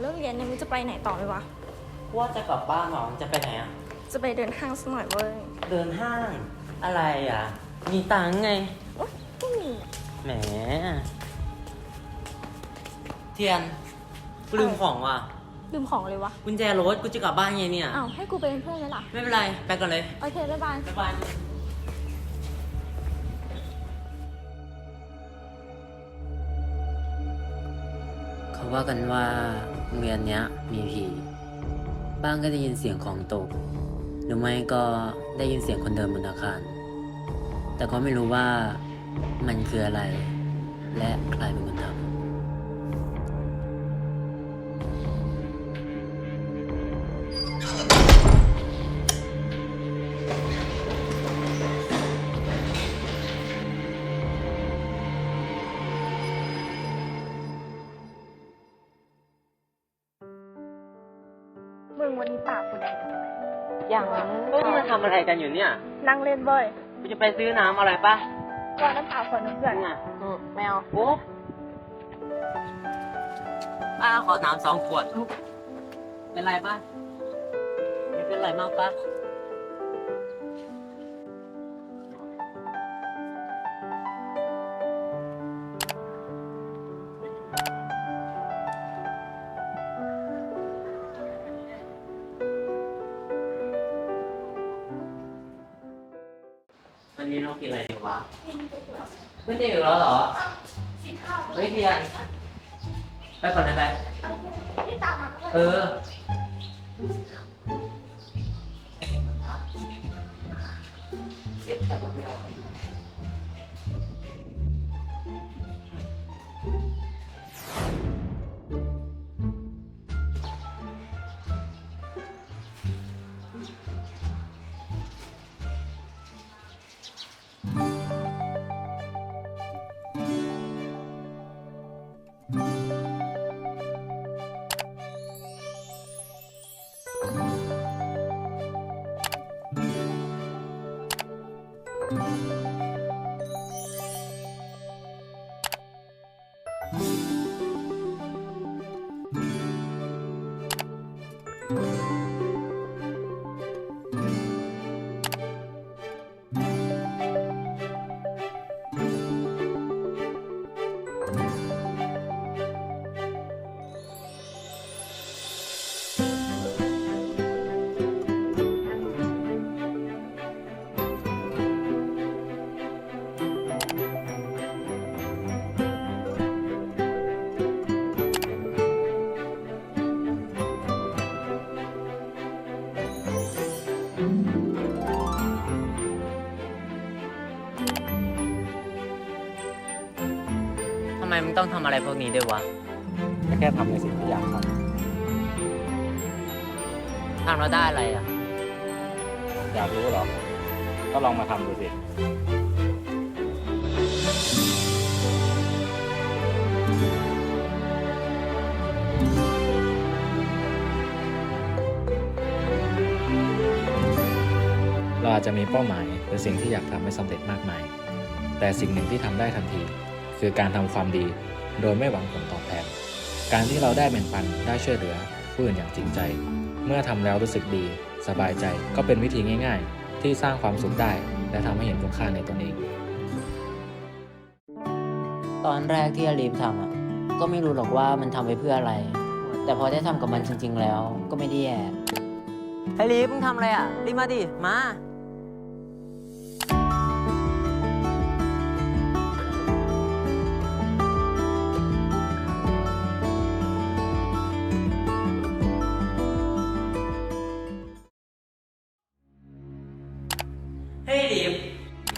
เรียนเนี่ยมึงจะไปไหนต่อไหมวะ ว่าจะกลับบ้านหรอจะไปไหนอะ จะไปเดินห้างสักหน่อยเว้ยเดินห้าง อะไรอะ มีตังค์ไง โอ๊ยไม่มีแหม เทียนกูลืมของว่ะ ลืมของเลยวะกุญแจรถกูจะกลับบ้านไงเนี่ย อ้าวให้กูไปเป็นเพื่อนไหมล่ะ ไม่เป็นไร ไปก่อนเลยโอเคบ๊ายบาย บ๊ายบายเขาว่ากันว่า โรงเรียนเนี้ยมีผี บ้างก็ได้ยินเสียงของตก หรือไม่ก็ได้ยินเสียงคนเดินบนอาคาร แต่ก็ไม่รู้ว่ามันคืออะไร และใครเป็นคนทำ มึงวันนี้ปากกูแดงอย่างพวกมึงมาทำอะไรกันอยู่เนี่ย นั่งเล่นเว้ยกูจะไปซื้อน้ำอะไรปะรอน้ำเปล่าคนนึงเพื่อนอะอืมไม่เอาโอ้ป้าขอน้ำสองขวด เป็นไรป้าไม่เป็นไรมากป้า นนี้เรากินอะไรดีวะไม่ได้อยู่แล้วเหรอเฮ้ยเทียนไปก่อนนะไปเออท มมึงต้องทำอะไรพวกนี้ด้วยวะแค่ทำในสิ่งที่อยากททำแล้วได้อะไรอะำอยากรู้เหรอ ก็ลองมาทำดูสิ เราอาจจะมีเป้าหมายหรือสิ่งที่อยากทำให้สำเร็จมากมาย แต่สิ่งหนึ่งที่ทำได้ทันที คือการทำความดี โดยไม่หวังผลตอบแทน การที่เราได้แบ่งปันได้ช่วยเหลือผู้อื่นอย่างจริงใจ เมื่อทำแล้วรู้สึกดี สบายใจก็เป็นวิธีง่าย ๆ ที่สร้างความสุขได้ และทำให้เห็นคุณค่าในตนเอง ตอนแรกที่อาลีฟทำอะก็ไม่รู้หรอกว่ามันทำไปเพื่ออะไร แต่พอได้ทำกับมันจริง ๆ แล้วก็ไม่ได้แย่ไอลีฟมึงทำอะไรอะรีบมาดิมา เฮ้ยลีฟ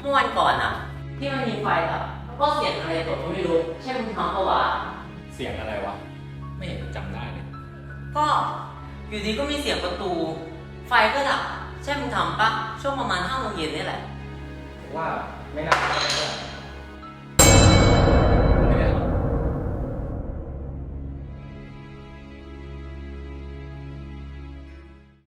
เมื่อวันก่อนอะที่มันมีไฟอะก็เสียงอะไรตกก็ไม่รู้ ใช่มึงทำปะวะเสียงอะไรวะ ไม่เห็นจำได้เลยก็อยู่ดีก็มีเสียงประตู ไฟก็ดับ ใช่มึงทำปะช่วงประมาณห้าโมงเย็นนี่แหละ ว่าไม่น่าจะใช่